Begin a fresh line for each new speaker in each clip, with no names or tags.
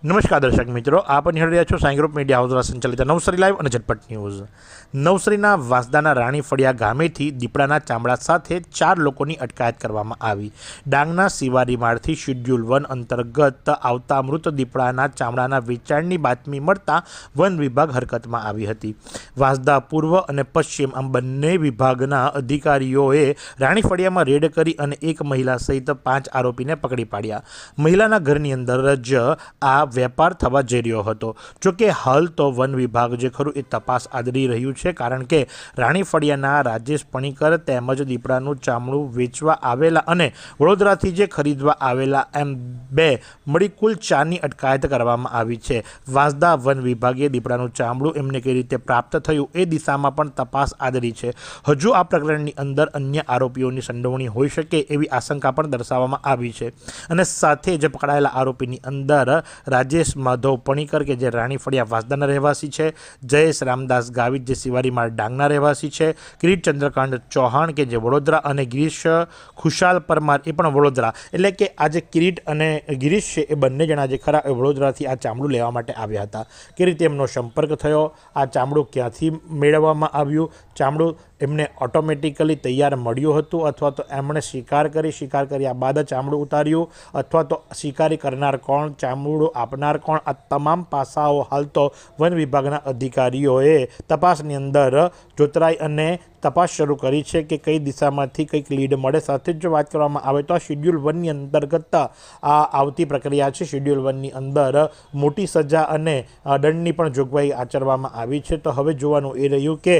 નમસ્કાર દર્શક મિત્રો, આપ નિહાળી રહ્યા છો સાઈ ગ્રુપ મીડિયા હાઉસ દ્વારા સંચાલિત નવસરી લાઈવ અને ઝટપટ ન્યૂઝ. નવસરીના વાંસદાના રાણી ફળિયા ગામેથી દીપડાના ચામડા સાથે ચાર લોકોની અટકાયત કરવામાં આવી. ડાંગના સિવારીમાળથી શિડ્યુલ વન અંતર્ગત આવતા મૃત દીપડાના ચામડાના વેચાણની બાતમી મળતા વન વિભાગ હરકતમાં આવી હતી. વાંસદા પૂર્વ અને પશ્ચિમ આમ બંને વિભાગના અધિકારીઓએ રાણી ફળિયામાં રેડ કરી અને એક મહિલા સહિત પાંચ આરોપીને પકડી પાડ્યા. મહિલાના ઘરની અંદર જ આ વેપાર થવા જઈ રહ્યો હતો. જોકે હાલ તો વન વિભાગ જે ખરું એ તપાસ આદરી રહ્યું છે, કારણ કે રાણી ફળિયાના રાજેશ પણીકર તેમજ દીપડાનું ચામડું વેચવા આવેલા અને વડોદરાથી જે ખરીદવા આવેલા એમ બે મળી કુલ ચારની અટકાયત કરવામાં આવી છે. વાંસદા વન વિભાગે દીપડાનું ચામડું એમને કઈ રીતે પ્રાપ્ત થયું એ દિશામાં પણ તપાસ આદરી છે. હજુ આ પ્રકરણની અંદર અન્ય આરોપીઓની સંડોવણી હોઈ શકે એવી આશંકા પણ દર્શાવવામાં આવી છે. અને સાથે જ પકડાયેલા આરોપીની અંદર રાજેશ માધવ પણીકર કે જે રાણી ફળિયા વાસદાના રહેવાસી છે, જયેશ રામદાસ ગાવિત જે શિવારીમાળ ડાંગના રહેવાસી છે, કિરીટ ચંદ્રકાંત ચૌહાણ કે જે વડોદરા અને ગિરીશ ખુશાલ પરમાર એ પણ વડોદરા. એટલે કે આજે કિરીટ અને ગિરીશ છે એ બંને જણા જે ખરા એ વડોદરાથી આ ચામડું લેવા માટે આવ્યા હતા. કે રીતે એમનો સંપર્ક થયો, આ ચામડું ક્યાંથી મેળવવામાં આવ્યું? ચામડું એમને ઓટોમેટિકલી તૈયાર મળ્યું હતું અથવા તો એમણે શિકાર કરી શિકાર કર્યા બાદ ચામડું ઉતાર્યું અથવા તો શિકારી કરનાર કોણ? ચામડું આપનાર કોણ? આ તમામ પાસાઓ હાલ તો વન વિભાગના અધિકારીઓએ તપાસની અંદર જોતરાઈ અને તપાસ શરૂ કરી છે કે કઈ દિશામાંથી કંઈક લીડ મળે. સાથે જ જો વાત કરવામાં આવે તો આ શેડ્યુલ વનની અંતર્ગત આ આવતી પ્રક્રિયા છે. શેડ્યુલ વનની અંદર મોટી સજા અને દંડની પણ જોગવાઈ આચરવામાં આવી છે. તો હવે જોવાનું એ રહ્યું કે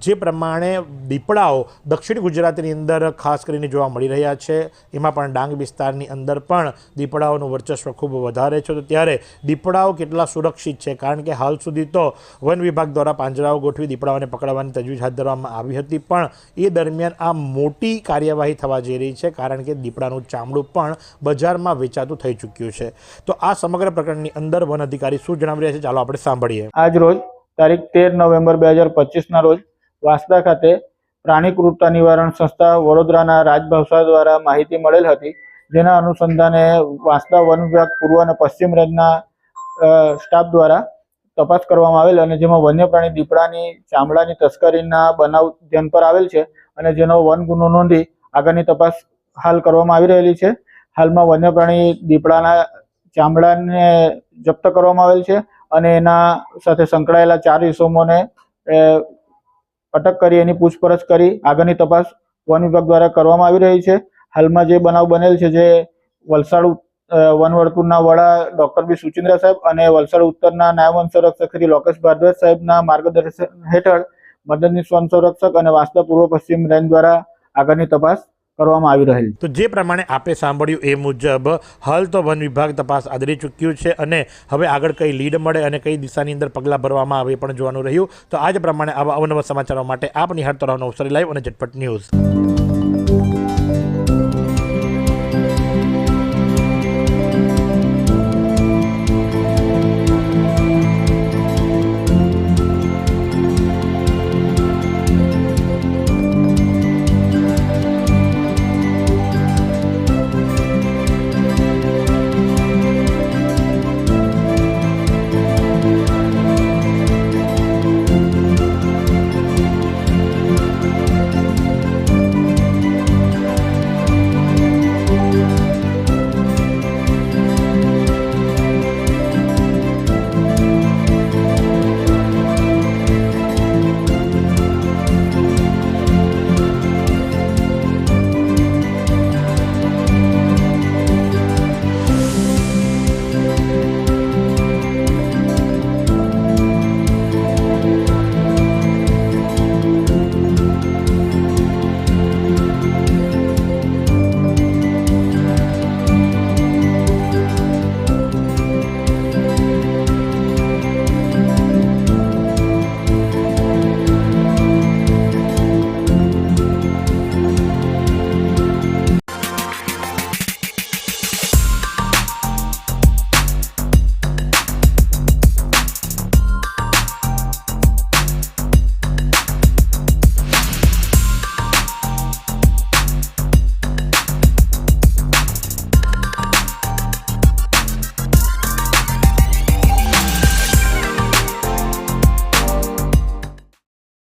જે પ્રમાણે દીપડાઓ દક્ષિણ ગુજરાતની અંદર ખાસ કરીને જોવા મળી રહ્યા છે, એમાં પણ ડાંગ વિસ્તારની અંદર પણ દીપડાઓનું વર્ચસ્વ ખૂબ વધારે છે. તો ત્યારે દીપડાઓ કેટલા સુરક્ષિત છે? કારણ કે હાલ સુધી તો વન વિભાગ દ્વારા પાંજરાઓ ગોઠવી દીપડાઓને પકડવાની તજવીજ હાથ ધરવામાં આવી હતી. પણ એ દરમિયાન આ મોટી કાર્યવાહી થવા જઈ રહી છે, કારણ કે દીપડાનું ચામડું પણ બજારમાં વેચાતું થઈ ચૂક્યું છે. તો આ સમગ્ર પ્રકરણની અંદર વન અધિકારી શું જણાવી રહ્યા છે, ચાલો આપણે સાંભળીએ.
આજ રોજ, તારીખ તેર નવેમ્બર બે હજાર પચીસના રોજ, વાંસદા ખાતે પ્રાણી ક્રૂરતા નિવારણ સંસ્થા વડોદરાના રાજભાષા દ્વારા માહિતી મળેલ હતી, જેના અનુસંધાને વાંસદા વન વિભાગ પૂર્વ અને પશ્ચિમ રેન્જના સ્ટાફ દ્વારા તપાસ કરવામાં આવેલ અને જેમાં વન્ય પ્રાણી દીપડાની, ચામડાની તસ્કરીના બનાવ ધ્યાન પર આવેલ છે અને જેનો વન ગુનો નોંધી આગળની તપાસ હાલ કરવામાં આવી રહેલી છે. હાલમાં વન્ય પ્રાણી દીપડાના ચામડાને જપ્ત કરવામાં આવેલ છે અને એના સાથે સંકળાયેલા ચાર ઇસમોને અટક કરી એની પૂછપરછ કરી આગળની તપાસ વન વિભાગ દ્વારા કરવામાં આવી રહી છે. હાલમાં જે બનાવ બનેલ છે જે વલસાડ ઉ- વન વર્તુળના વડા ડોક્ટર બી સુચિન્દ્ર સાહેબ અને વલસાડ ઉત્તરના નાયબ વન શ્રી લોકેશ ભારદ્વાજ સાહેબના માર્ગદર્શન હેઠળ મદદનીશ વન અને વાંસદા પૂર્વ પશ્ચિમ રેન્જ દ્વારા આગળની તપાસ કરવામાં આવી રહેલ.
તો જે પ્રમાણે આપે સાંભળ્યું એ મુજબ, હાલ તો વન વિભાગ તપાસ આદરી ચૂક્યું છે અને હવે આગળ કઈ લીડ મળે અને કઈ દિશાની અંદર પગલાં ભરવામાં આવે પણ જોવાનું રહ્યું. તો આજ પ્રમાણે આવા અવનવા સમાચારો માટે આપ નિહાળતો રહો નવસારી લાઈવ અને ઝટપટ ન્યૂઝ.